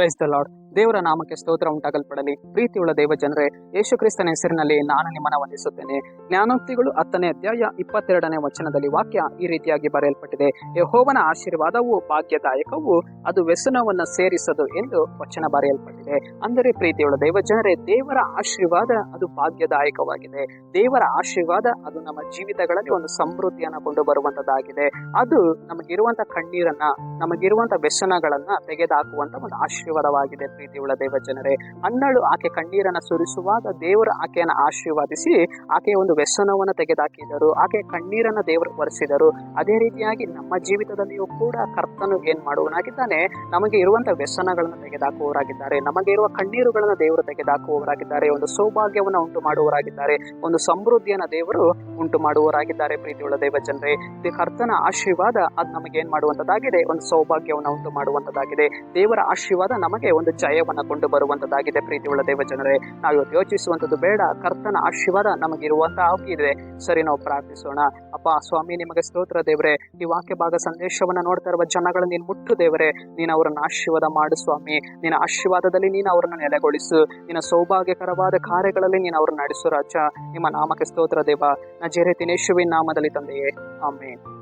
Praise the Lord. ದೇವರ ನಾಮಕ್ಕೆ ಸ್ತೋತ್ರ ಉಂಟಾಗಲ್ಪಡಲಿ. ಪ್ರೀತಿಯುಳ್ಳ ದೇವ ಜನರೇ ಯೇಸು ಕ್ರಿಸ್ತನ ಹೆಸರಿನಲ್ಲಿ ನಾನು ನಿಮ್ಮನ್ನ ವಂದಿಸುತ್ತೇನೆ. ಜ್ಞಾನೋಕ್ತಿಗಳು ಹತ್ತನೇ ಅಧ್ಯಾಯ ಇಪ್ಪತ್ತೆರಡನೇ ವಚನದಲ್ಲಿ ವಾಕ್ಯ ಈ ರೀತಿಯಾಗಿ ಬರೆಯಲ್ಪಟ್ಟಿದೆ. ಯಹೋವನ ಆಶೀರ್ವಾದವು ಭಾಗ್ಯದಾಯಕವು ಅದು ವ್ಯಸನವನ್ನು ಸೇರಿಸದು ಎಂದು ವಚನ ಬರೆಯಲ್ಪಟ್ಟಿದೆ. ಅಂದರೆ ಪ್ರೀತಿಯುಳ್ಳ ದೇವ ಜನರೇ ದೇವರ ಆಶೀರ್ವಾದ ಅದು ಭಾಗ್ಯದಾಯಕವಾಗಿದೆ. ದೇವರ ಆಶೀರ್ವಾದ ಅದು ನಮ್ಮ ಜೀವಿತಗಳಲ್ಲಿ ಒಂದು ಸಮೃದ್ಧಿಯನ್ನು ಕೊಂಡು ಬರುವಂತದ್ದಾಗಿದೆ ಅದು ನಮಗಿರುವಂತಹ ಕಣ್ಣೀರನ್ನ ನಮಗಿರುವಂತಹ ವ್ಯಸನಗಳನ್ನ ತೆಗೆದುಹಾಕುವಂತ ಒಂದು ಆಶೀರ್ವಾದವಾಗಿದೆ. ಪ್ರೀತಿಯುಳ್ಳ ದೇವ ಜನರೇ ಅನ್ನಳು ಆಕೆ ಕಣ್ಣೀರನ್ನ ಸುರಿಸುವಾಗ ದೇವರು ಆಕೆಯನ್ನು ಆಶೀರ್ವಾದಿಸಿ ಆಕೆಯ ಒಂದು ವ್ಯಸನವನ್ನು ತೆಗೆದುಹಾಕಿದರು ಆಕೆ ಕಣ್ಣೀರನ್ನ ದೇವರು ಒರೆಸಿದರು. ಅದೇ ರೀತಿಯಾಗಿ ನಮ್ಮ ಜೀವಿತದಲ್ಲಿಯೂ ಕೂಡ ಕರ್ತನು ಏನ್ ಮಾಡುವನಾಗಿದ್ದಾನೆ, ನಮಗೆ ಇರುವಂತ ವ್ಯಸನಗಳನ್ನು ತೆಗೆದುಹಾಕುವವರಾಗಿದ್ದಾರೆ ನಮಗೆ ಇರುವ ಕಣ್ಣೀರುಗಳನ್ನು ದೇವರು ತೆಗೆದುಹಾಕುವವರಾಗಿದ್ದಾರೆ ಒಂದು ಸೌಭಾಗ್ಯವನ್ನು ಉಂಟು ಮಾಡುವವರಾಗಿದ್ದಾರೆ ಒಂದು ಸಮೃದ್ಧಿಯನ್ನ ದೇವರು ಉಂಟು ಮಾಡುವವರಾಗಿದ್ದಾರೆ ಪ್ರೀತಿಯುಳ್ಳ ದೇವ ಜನರೇ ಕರ್ತನ ಆಶೀರ್ವಾದ, ಅದು ನಮಗೆ ಏನ್ ಮಾಡುವಂತದ್ದಾಗಿದೆ, ಒಂದು ಸೌಭಾಗ್ಯವನ್ನು ಉಂಟು ಮಾಡುವಂತದ್ದಾಗಿದೆ ದೇವರ ಆಶೀರ್ವಾದ ನಮಗೆ ಒಂದು ಜಯವನ್ನ ಕೊಂಡು ಬರುವಂತದ್ದಾಗಿದೆ. ಪ್ರೀತಿಯುಳ್ಳ ದೇವ ಜನರೇ ನಾವು ಇವತ್ತು ಬೇಡ. ಕರ್ತನ ಆಶೀರ್ವಾದ ನಮಗಿರುವಂತ ಆಗಿದೆ ಸರಿ, ನಾವು ಪ್ರಾರ್ಥಿಸೋಣ. ಅಪ್ಪ ಸ್ವಾಮಿ, ನಿಮಗೆ ಸ್ತೋತ್ರ ದೇವರೇ. ಈ ವಾಕ್ಯ ಭಾಗ ಸಂದೇಶವನ್ನ ನೋಡ್ತಾ ಇರುವ ಜನಗಳ, ನೀನು ಮುಟ್ಟು ದೇವರೇ. ನೀನು ಅವರನ್ನ ಆಶೀರ್ವಾದ ಮಾಡು ಸ್ವಾಮಿ. ನಿನ್ನ ಆಶೀರ್ವಾದದಲ್ಲಿ ನೀನು ಅವರನ್ನು ನೆಲೆಗೊಳಿಸು. ನಿನ್ನ ಸೌಭಾಗ್ಯಕರವಾದ ಕಾರ್ಯಗಳಲ್ಲಿ ನೀನು ಅವ್ರನ್ನ ನಡೆಸು ರಾಜ. ನಿಮ್ಮ ನಾಮಕ್ಕೆ ಸ್ತೋತ್ರ ದೇವ. ನಜರೆ ತಿನೇಶುವಿನ ನಾಮದಲ್ಲಿ ತಂದೆಯೇ. ಆಮೇನ್.